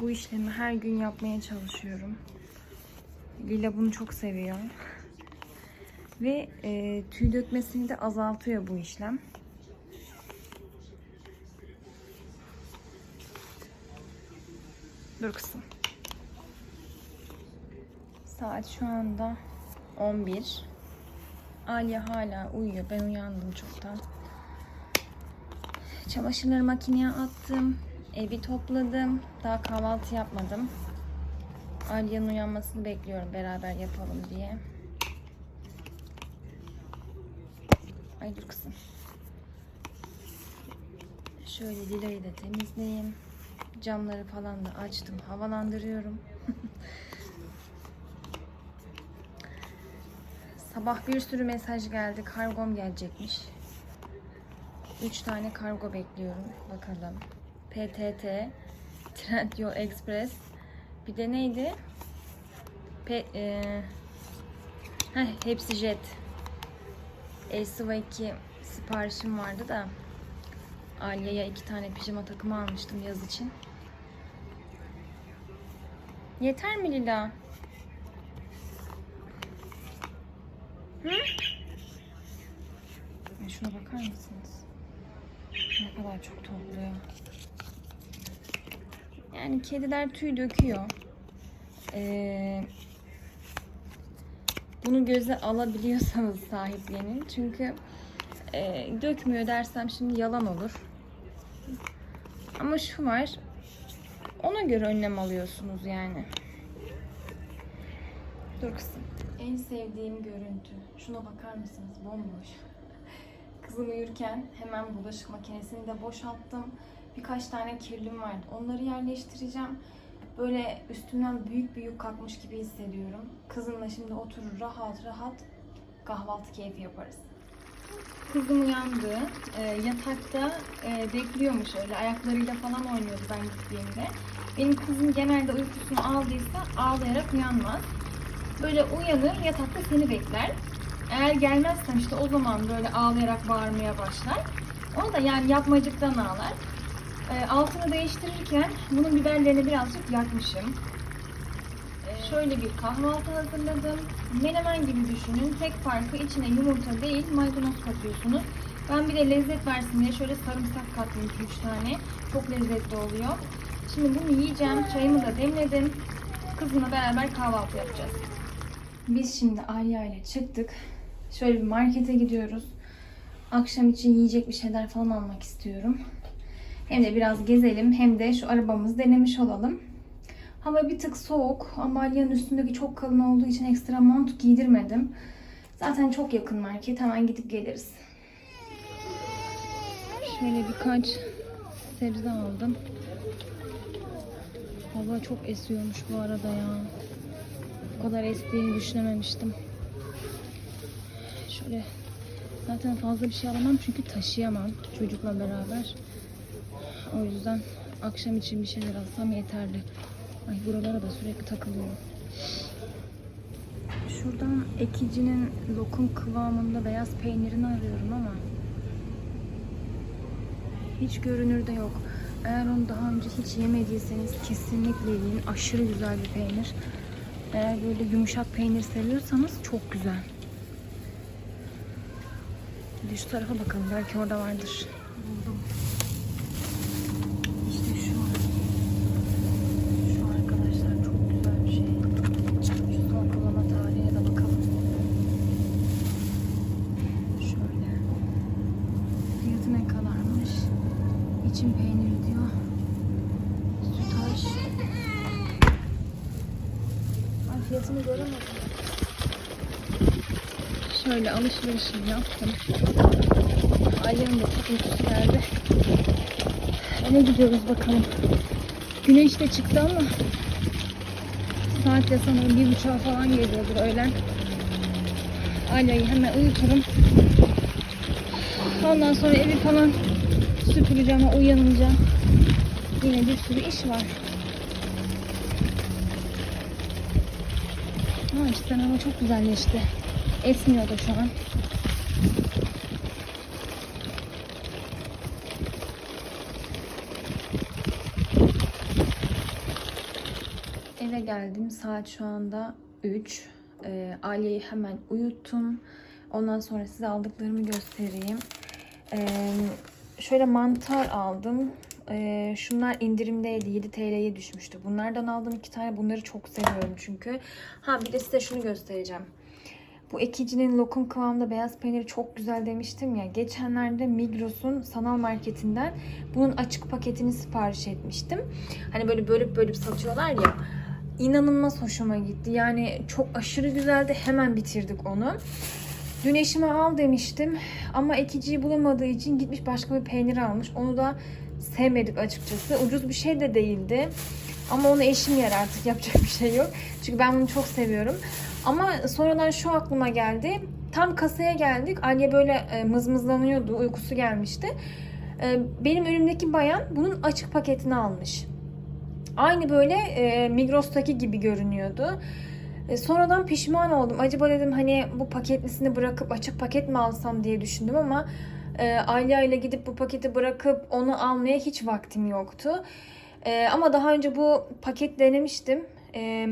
Bu işlemi her gün yapmaya çalışıyorum. Lila bunu çok seviyor. Ve e, tüy dökmesini de azaltıyor bu işlem. Dur kızım. Saat şu anda 11. Alya hala uyuyor. Ben uyandım çoktan. Çamaşırları makineye attım. Evi topladım. Daha kahvaltı yapmadım. Alya'nın uyanmasını bekliyorum beraber yapalım diye. Ay dur kızım. Şöyle Dila'yı da temizleyeyim. Camları falan da açtım. Havalandırıyorum. Sabah bir sürü mesaj geldi. Kargom gelecekmiş. 3 tane kargo bekliyorum. Bakalım. PTT, Trendyol Express. Bir de neydi? Pe, e, heh, hepsi jet. Elsiva 2 siparişim vardı da Alya'ya iki tane pijama takımı almıştım yaz için. Yeter mi Lila? Hı? Ya Şuna bakar mısınız? Ne kadar çok topluyor. Yani kediler tüy döküyor. Ee, bunu göze alabiliyorsanız sahiplenin. Çünkü e, dökmüyor dersem şimdi yalan olur. Ama şu var. Ona göre önlem alıyorsunuz yani. Dur kızım. En sevdiğim görüntü. Şuna bakar mısınız? Bomboş. Kızım uyurken hemen bulaşık makinesini de boşalttım. Birkaç tane kirlim vardı. Onları yerleştireceğim. Böyle üstümden büyük bir yük kalkmış gibi hissediyorum. Kızımla şimdi oturur rahat rahat kahvaltı keyfi yaparız. Kızım uyandı. Ee, yatakta e, bekliyormuş öyle. Ayaklarıyla falan oynuyordu ben gittiğimde. Benim kızım genelde uykusunu aldıysa ağlayarak uyanmaz. Böyle uyanır yatakta seni bekler. Eğer gelmezsen işte o zaman böyle ağlayarak bağırmaya başlar. Onu da yani yapmacıktan ağlar. Ee, altını değiştirirken bunun biberlerini birazcık yakmışım. Ee, şöyle bir kahvaltı hazırladım. Menemen gibi düşünün. Tek farkı içine yumurta değil maydanoz katıyorsunuz. Ben bir de lezzet versin diye şöyle sarımsak kattım 2-3 tane. Çok lezzetli oluyor. Şimdi bunu yiyeceğim. Çayımı da demledim. Kızımla beraber kahvaltı yapacağız. Biz şimdi Aliye ile çıktık. Şöyle bir markete gidiyoruz. Akşam için yiyecek bir şeyler falan almak istiyorum. Hem de biraz gezelim hem de şu arabamızı denemiş olalım. Hava bir tık soğuk. Amalia'nın üstündeki çok kalın olduğu için ekstra mont giydirmedim. Zaten çok yakın market. Hemen gidip geliriz. Şöyle birkaç sebze aldım. Hava çok esiyormuş bu arada ya. Bu kadar estiğini düşünememiştim. Şöyle zaten fazla bir şey alamam çünkü taşıyamam çocukla beraber. O yüzden akşam için bir şeyler alsam yeterli. Ay buralara da sürekli takılıyorum. Şuradan ekicinin lokum kıvamında beyaz peynirini arıyorum ama hiç görünürde yok. Eğer onu daha önce hiç yemediyseniz kesinlikle yiyin. Aşırı güzel bir peynir. Eğer böyle yumuşak peynir seviyorsanız çok güzel. De şu tarafa bakalım. Belki orada vardır. Buldum. İşte şu. Şu arkadaşlar çok güzel bir şey. Şu son kullanma tarihine de bakalım. Şöyle. Fiyatı ne kadarmış? İçin peyniri diyor. Sütaş. Ay fiyatını göremedim. Şöyle alışverişimi yaptım. Ailemin de uykusu geldi. Eve gidiyoruz bakalım. Güneş de çıktı ama saat de sanırım bir buçuğa falan geliyordur öğlen. Alya'yı hemen uyuturum. Ondan sonra evi falan süpüreceğim, uyanınca. Yine bir sürü iş var. Cidden hava çok güzelleşti. Esmiyor da şu an. eve geldim. Saat şu anda 3. Ee, Aliye'yi hemen uyuttum. Ondan sonra size aldıklarımı göstereyim. Ee, şöyle mantar aldım. Ee, şunlar indirimdeydi. 7 TL'ye düşmüştü. Bunlardan aldım iki tane. Bunları çok seviyorum çünkü. Ha bir de size şunu göstereceğim. Bu ekicinin lokum kıvamında beyaz peyniri çok güzel demiştim ya. Geçenlerde Migros'un sanal marketinden bunun açık paketini sipariş etmiştim. Hani böyle bölüp bölüp satıyorlar ya. İnanılmaz hoşuma gitti. Yani çok aşırı güzeldi. Hemen bitirdik onu. Dün eşime al demiştim ama ekiciyi bulamadığı için gitmiş başka bir peynir almış. Onu da sevmedik açıkçası. Ucuz bir şey de değildi. Ama onu eşim yer artık yapacak bir şey yok. Çünkü ben bunu çok seviyorum. Ama sonradan şu aklıma geldi. Tam kasaya geldik. Aliye böyle e, mızmızlanıyordu. Uykusu gelmişti. E, benim önümdeki bayan bunun açık paketini almış. Aynı böyle e, Migros'taki gibi görünüyordu. Sonradan pişman oldum. Acaba dedim hani bu paketlisini bırakıp açık paket mi alsam diye düşündüm ama e, Alya ile gidip bu paketi bırakıp onu almaya hiç vaktim yoktu. E, ama daha önce bu paket denemiştim. E,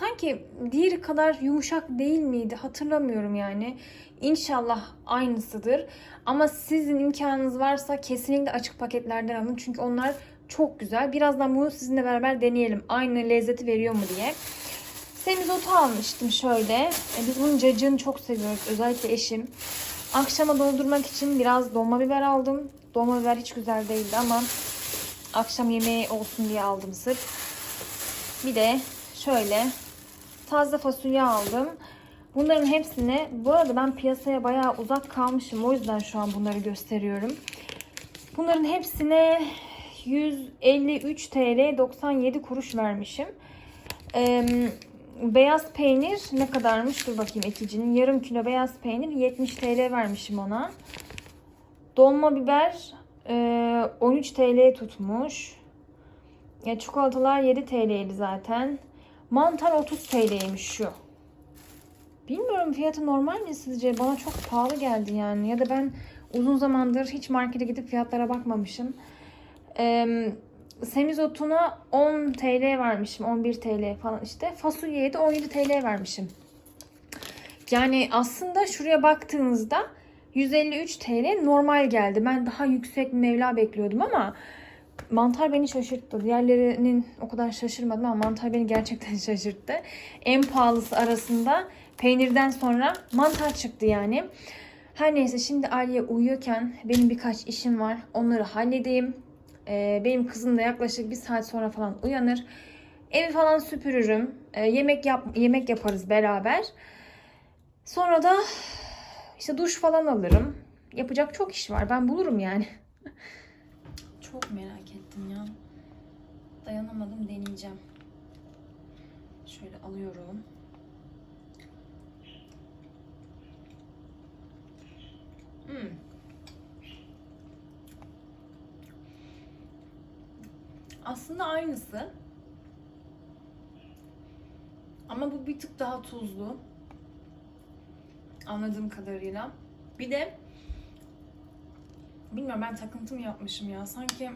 sanki diğeri kadar yumuşak değil miydi hatırlamıyorum yani. İnşallah aynısıdır. Ama sizin imkanınız varsa kesinlikle açık paketlerden alın. Çünkü onlar çok güzel. Birazdan bunu sizinle beraber deneyelim. Aynı lezzeti veriyor mu diye. Semizotu almıştım şöyle. Biz bunun cacığını çok seviyoruz. Özellikle eşim. Akşama doldurmak için biraz dolma biber aldım. Dolma biber hiç güzel değildi ama akşam yemeği olsun diye aldım sırf. Bir de şöyle taze fasulye aldım. Bunların hepsini, bu arada ben piyasaya bayağı uzak kalmışım. O yüzden şu an bunları gösteriyorum. Bunların hepsine 153 TL 97 kuruş vermişim. Ee, beyaz peynir ne kadarmış? Dur bakayım ekicinin. Yarım kilo beyaz peynir 70 TL vermişim ona. Dolma biber e, 13 TL tutmuş. Ya çikolatalar 7 TL'ydi zaten. Mantar 30 TL'ymiş şu. Bilmiyorum fiyatı normal mi sizce? Bana çok pahalı geldi yani. Ya da ben uzun zamandır hiç markete gidip fiyatlara bakmamışım. Ee, semizotuna 10 TL vermişim. 11 TL falan işte. Fasulyeye de 17 TL vermişim. Yani aslında şuraya baktığınızda 153 TL normal geldi. Ben daha yüksek bir Mevla bekliyordum ama mantar beni şaşırttı. Diğerlerinin o kadar şaşırmadım ama mantar beni gerçekten şaşırttı. En pahalısı arasında peynirden sonra mantar çıktı yani. Her neyse şimdi Aliye uyuyorken benim birkaç işim var. Onları halledeyim. Ee, benim kızım da yaklaşık bir saat sonra falan uyanır. Evi falan süpürürüm. Ee, yemek yap yemek yaparız beraber. Sonra da işte duş falan alırım. Yapacak çok iş var. Ben bulurum yani. çok merak ettim ya. Dayanamadım deneyeceğim. Şöyle alıyorum. Hmm. Aslında aynısı. Ama bu bir tık daha tuzlu. Anladığım kadarıyla. Bir de bilmiyorum ben takıntı mı yapmışım ya. Sanki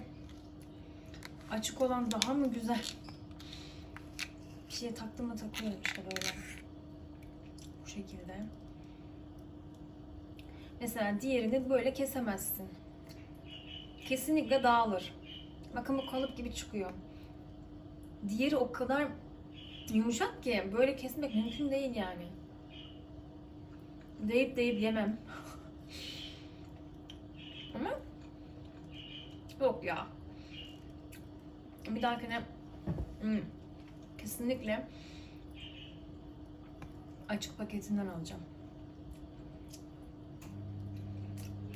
açık olan daha mı güzel? Bir şeye taktım mı takıyorum işte böyle. Bu şekilde. Mesela diğerini böyle kesemezsin. Kesinlikle dağılır. Bakın bu kalıp gibi çıkıyor. Diğeri o kadar yumuşak ki böyle kesmek mümkün değil yani. Deyip deyip yemem. Ama yok ya. Bir dahakine hmm, kesinlikle açık paketinden alacağım.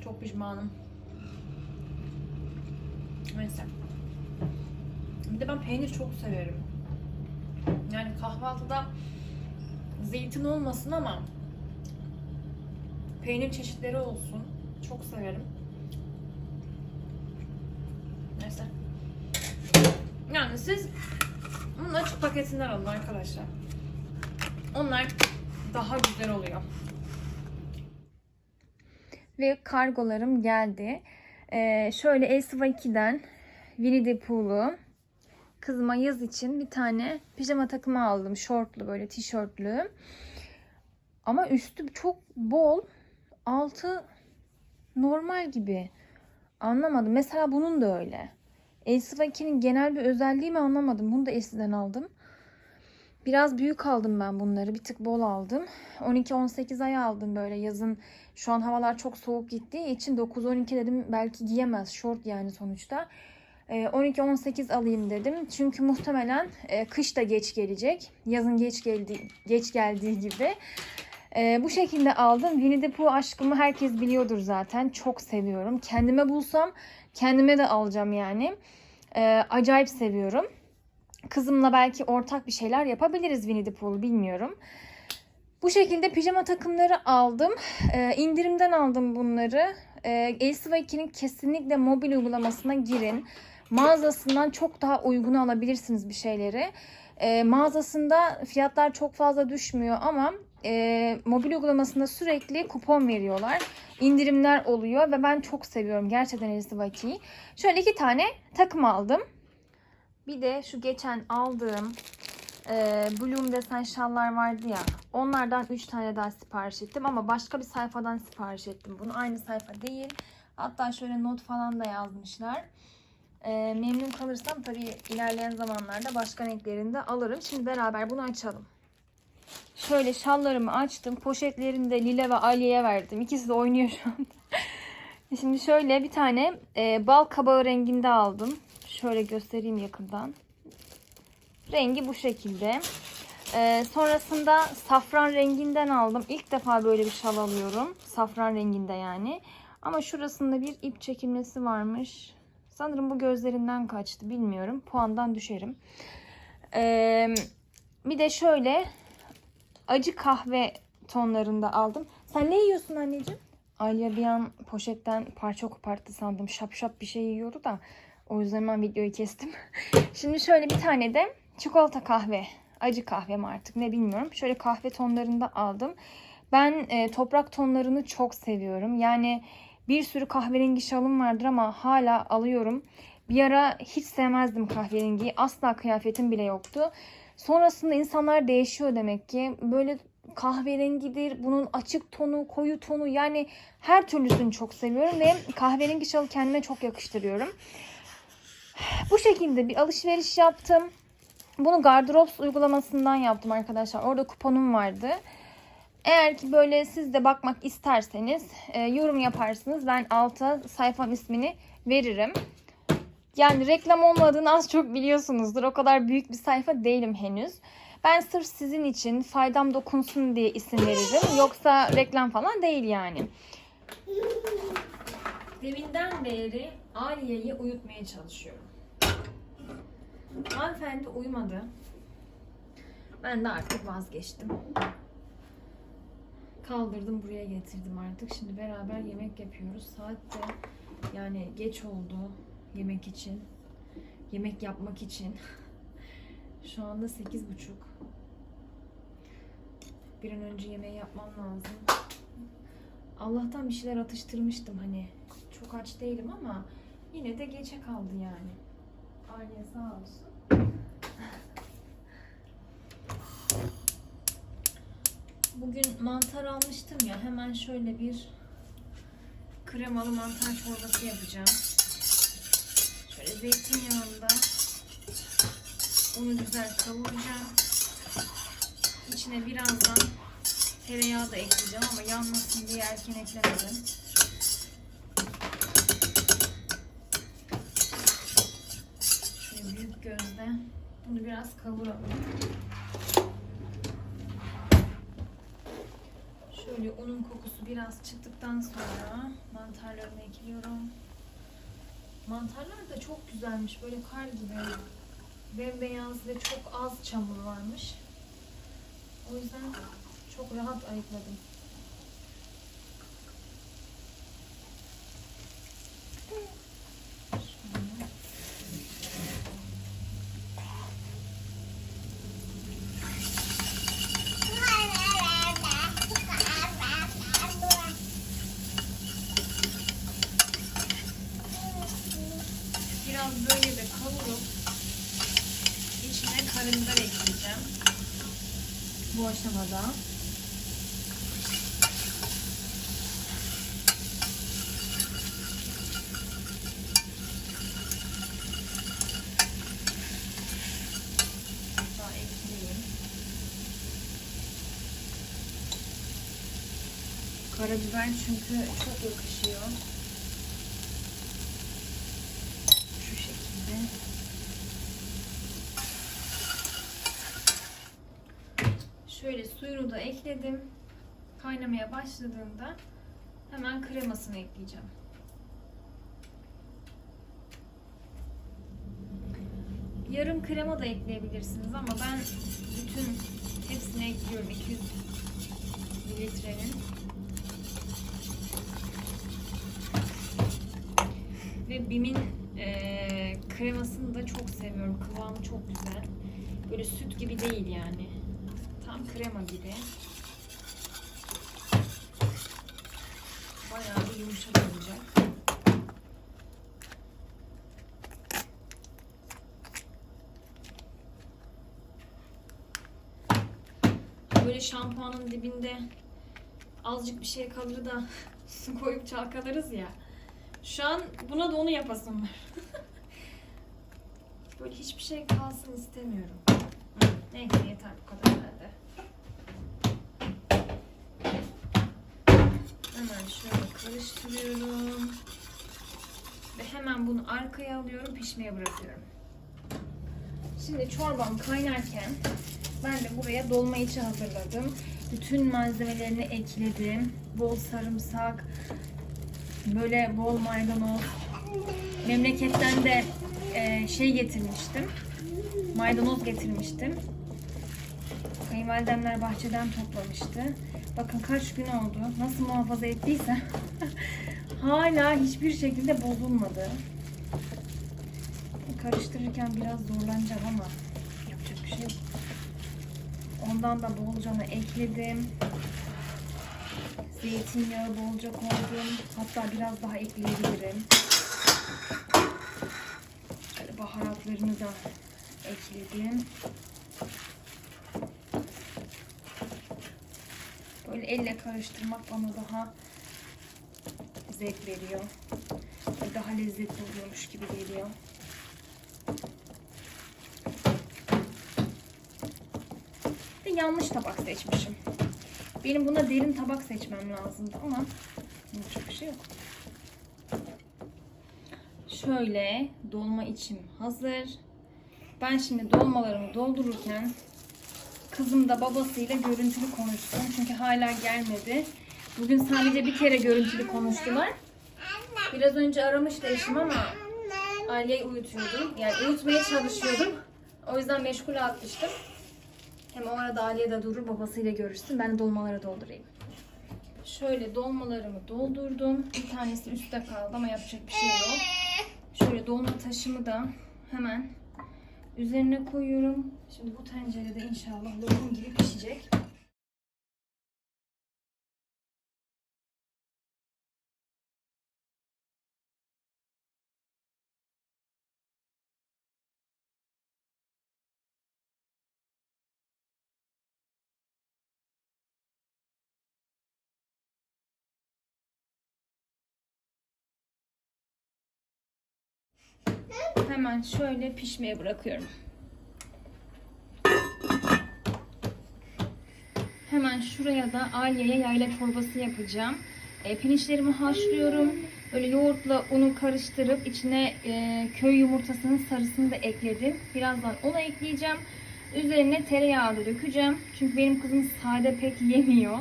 Çok pişmanım. Neyse. Bir de ben peynir çok severim. Yani kahvaltıda zeytin olmasın ama peynir çeşitleri olsun. Çok severim. Neyse. Yani siz bunun açık paketinden alın arkadaşlar. Onlar daha güzel oluyor. Ve kargolarım geldi. Ee, şöyle Elsiva 2'den Winnie the Pooh'lu kızıma yaz için bir tane pijama takımı aldım. Şortlu böyle tişörtlü. Ama üstü çok bol. Altı normal gibi. Anlamadım. Mesela bunun da öyle. Elsivaki'nin genel bir özelliği mi anlamadım. Bunu da Elsi'den aldım. Biraz büyük aldım ben bunları. Bir tık bol aldım. 12-18 ay aldım böyle yazın. Şu an havalar çok soğuk gittiği için 9-12 dedim belki giyemez. Short yani sonuçta. Ee, 12-18 alayım dedim. Çünkü muhtemelen e, kış da geç gelecek. Yazın geç geldi geç geldiği gibi. Ee, bu şekilde aldım. Winnie the Pooh aşkımı herkes biliyordur zaten. Çok seviyorum. Kendime bulsam kendime de alacağım yani. Ee, acayip seviyorum. Kızımla belki ortak bir şeyler yapabiliriz Winnie the Pooh'u bilmiyorum. Bu şekilde pijama takımları aldım. Ee, indirimden aldım bunları. Ee, Elsiva 2'nin kesinlikle mobil uygulamasına girin. Mağazasından çok daha uygun alabilirsiniz bir şeyleri. Ee, mağazasında fiyatlar çok fazla düşmüyor ama e, mobil uygulamasında sürekli kupon veriyorlar. İndirimler oluyor ve ben çok seviyorum gerçekten Elsiva 2'yi. Şöyle iki tane takım aldım. Bir de şu geçen aldığım e, Bloom desen şallar vardı ya. Onlardan 3 tane daha sipariş ettim ama başka bir sayfadan sipariş ettim. Bunu aynı sayfa değil. Hatta şöyle not falan da yazmışlar. E, memnun kalırsam tabii ilerleyen zamanlarda başka renklerini de alırım. Şimdi beraber bunu açalım. Şöyle şallarımı açtım. Poşetlerini de Lile ve Aliye'ye verdim. İkisi de oynuyor şu anda. Şimdi şöyle bir tane e, bal kabağı renginde aldım. Şöyle göstereyim yakından. Rengi bu şekilde. Ee, sonrasında safran renginden aldım. İlk defa böyle bir şal alıyorum. Safran renginde yani. Ama şurasında bir ip çekilmesi varmış. Sanırım bu gözlerinden kaçtı. Bilmiyorum. Puandan düşerim. Ee, bir de şöyle acı kahve tonlarında aldım. Sen ne yiyorsun anneciğim? Alya bir an poşetten parça koparttı sandım. Şap şap bir şey yiyordu da. O yüzden ben videoyu kestim. Şimdi şöyle bir tane de çikolata kahve. Acı kahve mi artık ne bilmiyorum. Şöyle kahve tonlarında aldım. Ben e, toprak tonlarını çok seviyorum. Yani bir sürü kahverengi şalım vardır ama hala alıyorum. Bir ara hiç sevmezdim kahverengiyi. Asla kıyafetim bile yoktu. Sonrasında insanlar değişiyor demek ki. Böyle kahverengidir, bunun açık tonu, koyu tonu yani her türlüsünü çok seviyorum ve kahverengi şalı kendime çok yakıştırıyorum. Bu şekilde bir alışveriş yaptım. Bunu Gardrops uygulamasından yaptım arkadaşlar. Orada kuponum vardı. Eğer ki böyle siz de bakmak isterseniz e, yorum yaparsınız. Ben alta sayfam ismini veririm. Yani reklam olmadığını az çok biliyorsunuzdur. O kadar büyük bir sayfa değilim henüz. Ben sırf sizin için faydam dokunsun diye isim veririm. Yoksa reklam falan değil yani. Deminden beri Aliye'yi uyutmaya çalışıyorum. Hanımefendi uyumadı. Ben de artık vazgeçtim. Kaldırdım buraya getirdim artık. Şimdi beraber yemek yapıyoruz. Saat de yani geç oldu yemek için. Yemek yapmak için. Şu anda sekiz buçuk. Bir an önce yemeği yapmam lazım. Allah'tan bir şeyler atıştırmıştım hani. Çok aç değilim ama yine de geçe kaldı yani. Aliye sağ olsun. Bugün mantar almıştım ya hemen şöyle bir kremalı mantar çorbası yapacağım. Şöyle zeytinyağında onu güzel kavuracağım. İçine birazdan tereyağı da ekleyeceğim ama yanmasın diye erken eklemedim. Şöyle büyük gözde bunu biraz kavuralım. Şöyle unun kokusu biraz çıktıktan sonra mantarlarını ekliyorum. Mantarlar da çok güzelmiş. Böyle kar gibi. Bembeyaz ve çok az çamur varmış. O yüzden çok rahat ayıkladım. biraz böyle de kavurup içine karabiber ekleyeceğim. Bu aşamada. Karabiber çünkü çok yakışıyor. Ekledim. Kaynamaya başladığında hemen kremasını ekleyeceğim. Yarım krema da ekleyebilirsiniz ama ben bütün hepsini ekliyorum 200 mililitrenin. Ve Bim'in eee, kremasını da çok seviyorum. Kıvamı çok güzel. Böyle süt gibi değil yani. Tam krema gibi. Bayağı bir yumuşak olacak. Böyle şampuanın dibinde azıcık bir şey kalır da su koyup çalkalarız ya. Şu an buna da onu yapasım var. Böyle hiçbir şey kalsın istemiyorum. Neyse yeter bu kadar herhalde. Hemen şöyle karıştırıyorum. Ve hemen bunu arkaya alıyorum, pişmeye bırakıyorum. Şimdi çorbam kaynarken ben de buraya dolma içi hazırladım. Bütün malzemelerini ekledim. Bol sarımsak, böyle bol maydanoz. Memleketten de e, şey getirmiştim. Maydanoz getirmiştim. Kayınvalidemler bahçeden toplamıştı. Bakın kaç gün oldu. Nasıl muhafaza ettiyse hala hiçbir şekilde bozulmadı. Karıştırırken biraz zorlanacağım ama yapacak bir şey yok. Ondan da bolcana ekledim. Zeytinyağı bolca koydum. Hatta biraz daha ekleyebilirim. Baharatlarını da ekledim. Böyle elle karıştırmak bana daha zevk veriyor. Daha lezzetli oluyormuş gibi geliyor. Ve yanlış tabak seçmişim. Benim buna derin tabak seçmem lazımdı ama yapacak bir şey yok. Şöyle dolma içim hazır. Ben şimdi dolmalarımı doldururken kızım da babasıyla görüntülü konuşsun. Çünkü hala gelmedi. Bugün sadece bir kere görüntülü konuştular. Biraz önce aramıştı eşim ama Aliye'yi uyutuyordum. Yani uyutmaya çalışıyordum. O yüzden meşgul atmıştım. Hem o arada Aliye de durur babasıyla görüşsün. Ben de dolmaları doldurayım. Şöyle dolmalarımı doldurdum. Bir tanesi üstte kaldı ama yapacak bir şey yok. Şöyle dolma taşımı da hemen üzerine koyuyorum. Şimdi bu tencerede inşallah lokum gibi pişecek. Hemen şöyle pişmeye bırakıyorum. Hemen şuraya da Aliye'ye yayla çorbası yapacağım. E, pirinçlerimi haşlıyorum. Böyle yoğurtla unu karıştırıp içine e, köy yumurtasının sarısını da ekledim. Birazdan onu ekleyeceğim. Üzerine tereyağı da dökeceğim. Çünkü benim kızım sade pek yemiyor.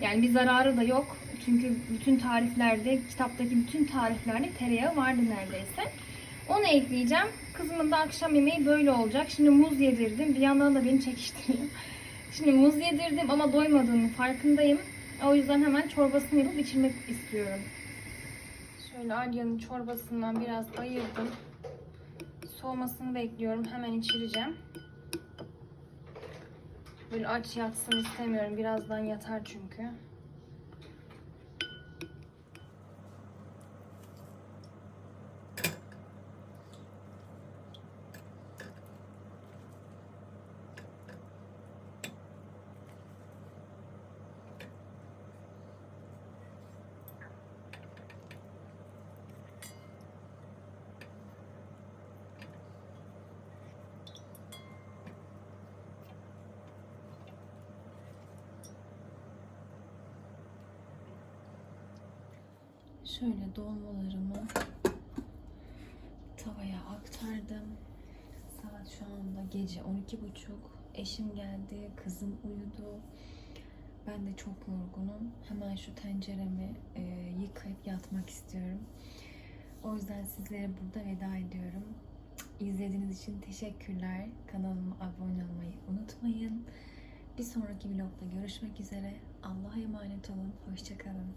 Yani bir zararı da yok. Çünkü bütün tariflerde, kitaptaki bütün tariflerde tereyağı vardı neredeyse. Onu ekleyeceğim. Kızımın da akşam yemeği böyle olacak. Şimdi muz yedirdim. Bir yandan da beni çekiştiriyor. Şimdi muz yedirdim ama doymadığının farkındayım. O yüzden hemen çorbasını yapıp içirmek istiyorum. Şöyle Alya'nın çorbasından biraz ayırdım. Soğumasını bekliyorum. Hemen içireceğim. Böyle aç yatsın istemiyorum. Birazdan yatar çünkü. Şöyle dolmalarımı tavaya aktardım. Saat şu anda gece 12.30. Eşim geldi, kızım uyudu. Ben de çok yorgunum. Hemen şu tenceremi e, yıkayıp yatmak istiyorum. O yüzden sizlere burada veda ediyorum. İzlediğiniz için teşekkürler. Kanalıma abone olmayı unutmayın. Bir sonraki vlogda görüşmek üzere. Allah'a emanet olun. Hoşçakalın.